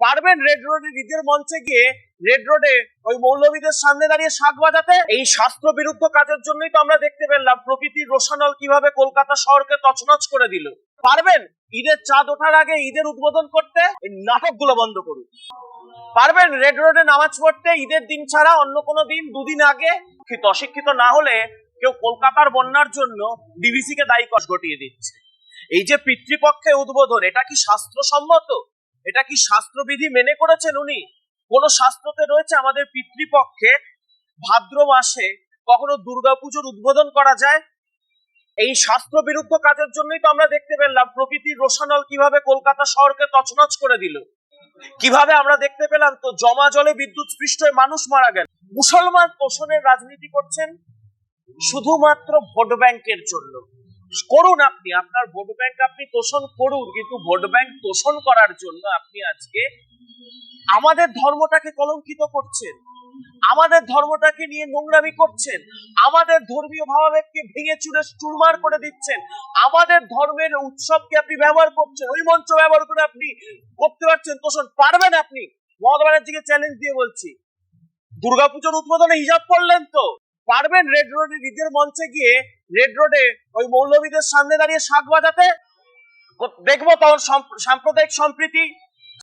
পারবেন রেড রোডের ঈদের মঞ্চে গিয়ে রেড রোডে ওই মৌলবীদের সামনে দাঁড়িয়ে শাক বাজাতে। এই শাস্ত্র বিরুদ্ধ কাজের জন্যই তো আমরা দেখতে পেলাম প্রকৃতির রোশানল কীভাবে কলকাতা শহরকে তছনছ করে দিল। পারবেন ঈদের চাঁদ ওঠার আগে ঈদের উদ্বোধন করতে? এই নাটকগুলো বন্ধ করুন। পারবেন রেড রোডে নামাজ পড়তে ঈদের দিন ছাড়া অন্য কোনো দিন, দুদিন আগে। শিক্ষিত অশিক্ষিত না হলে কেউ কলকাতার বন্যার জন্য ডিবিসি কে দায়ী কষ ঘটিয়ে দিচ্ছে। এই যে পিতৃপক্ষে উদ্বোধন, এটা কি শাস্ত্রসম্মত? এটা কি শাস্ত্রবিধি মেনে করেছেন উনি? কোন শাস্ত্রতে রয়েছে আমাদের পিতৃপক্ষে ভাদ্র মাসে কখনো দুর্গাপুজোর উদ্বোধন করা যায়? এই শাস্ত্র বিরুদ্ধ কাজের জন্যই তো আমরা দেখতে পেলাম প্রকৃতির রোশানল কীভাবে কলকাতা শহরকে তছনছ করে দিল। কীভাবে আমরা দেখতে পেলাম তো জমা জলে বিদ্যুৎ স্পৃষ্ট মানুষ মারা গেল। মুসলমান তোষণের রাজনীতি করছেন শুধুমাত্র ভোট ব্যাংকের জন্য। করুন আপনি, আপনার ভোট ব্যাংক আপনি তোষণ করুন, কিন্তু ভোট ব্যাংক তোষণ করার জন্য আপনি আজকে আমাদের ধর্মটাকে কলঙ্কিত করছেন, আমাদের ধর্মটাকে নিয়ে নোংরামি করছেন, আমাদের ধর্মীয় ভাবাবেগকে ভেঙে চুরে চুরমার করে দিচ্ছেন, আমাদের ধর্মের উৎসবকে আপনি ব্যবহার করছেন, ওই মঞ্চ ব্যবহার করে আপনি করতে পারছেন, তোষণ পারবেন আপনি। মমতা ব্যানার্জিকে চ্যালেঞ্জ দিয়ে বলছি, দুর্গাপুজোর উদ্বোধনে হিসাব করলেন তো? পারবেন রেড রোডে নিজের মঞ্চে গিয়ে রেড রোডে ওই মৌলবীদের সামনে দাঁড়িয়ে শাক বাজাতে? দেখব তখন সাম্প্রদায়িক সম্প্রীতি।